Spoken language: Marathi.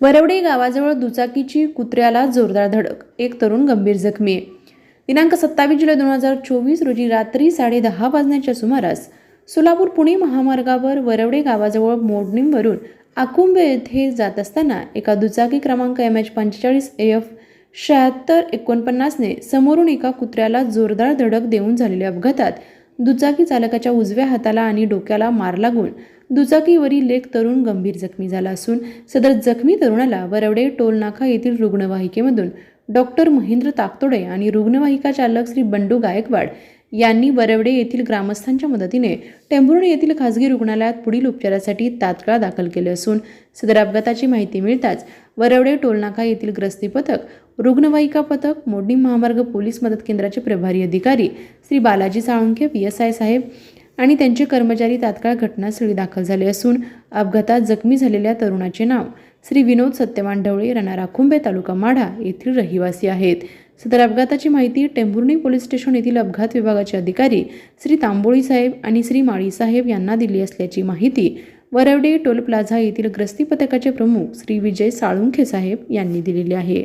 वरवडे गावाजवळ दुचाकीची कुत्र्याला जोरदार धडक. एक तरुण गंभीर जखमी आहे. दिनांक सत्तावीस जुलै दोन हजार चोवीस रोजी रात्री साडे दहा वाजण्याच्या सुमारास सोलापूर पुणे महामार्गावर वरवडे गावाजवळ मोडणीवरून आकुंबे येथे जात असताना एका दुचाकी क्रमांक एम एच पंचेचाळीस एफ शहात्तर एकोणपन्नासने समोरून एका कुत्र्याला जोरदार धडक देऊन झालेल्या अपघातात दुचाकी चालकाच्या उजव्या हाताला आणि डोक्याला मार लागून दुचाकीवरील एक तरुण गंभीर जखमी झाला असून सदर जखमी तरुणाला वरवडे टोलनाका येथील रुग्णवाहिकेमधून डॉक्टर महेंद्र ताकतोडे आणि रुग्णवाहिका चालक श्री बंडू गायकवाड यांनी वरवडे येथील ग्रामस्थांच्या मदतीने टेंभुर्णी येथील खासगी रुग्णालयात पुढील उपचारासाठी तात्काळ दाखल केले असून सदर अपघाताची माहिती मिळताच वरवडे टोलनाका येथील ग्रस्ती पथक रुग्णवाहिका पथक मोडणी महामार्ग पोलीस मदत केंद्राचे प्रभारी अधिकारी Shri Balaji Salunkhe P S I साहेब आणि त्यांचे कर्मचारी तात्काळ घटनास्थळी दाखल झाले असून अपघातात जखमी झालेल्या तरुणाचे नाव श्री विनोद सत्यवान ढवळे राहणार राखुंबे तालुका माढा येथील रहिवासी आहेत. सदर अपघाताची माहिती टेंभुर्णी पोलीस स्टेशन येथील अपघात विभागाचे अधिकारी श्री तांबोळी साहेब आणि श्री माळी साहेब यांना दिली असल्याची माहिती वरवडे टोल प्लाझा येथील ग्रस्ती पथकाचे प्रमुख श्री विजय साळुंखे साहेब यांनी दिलेली आहे.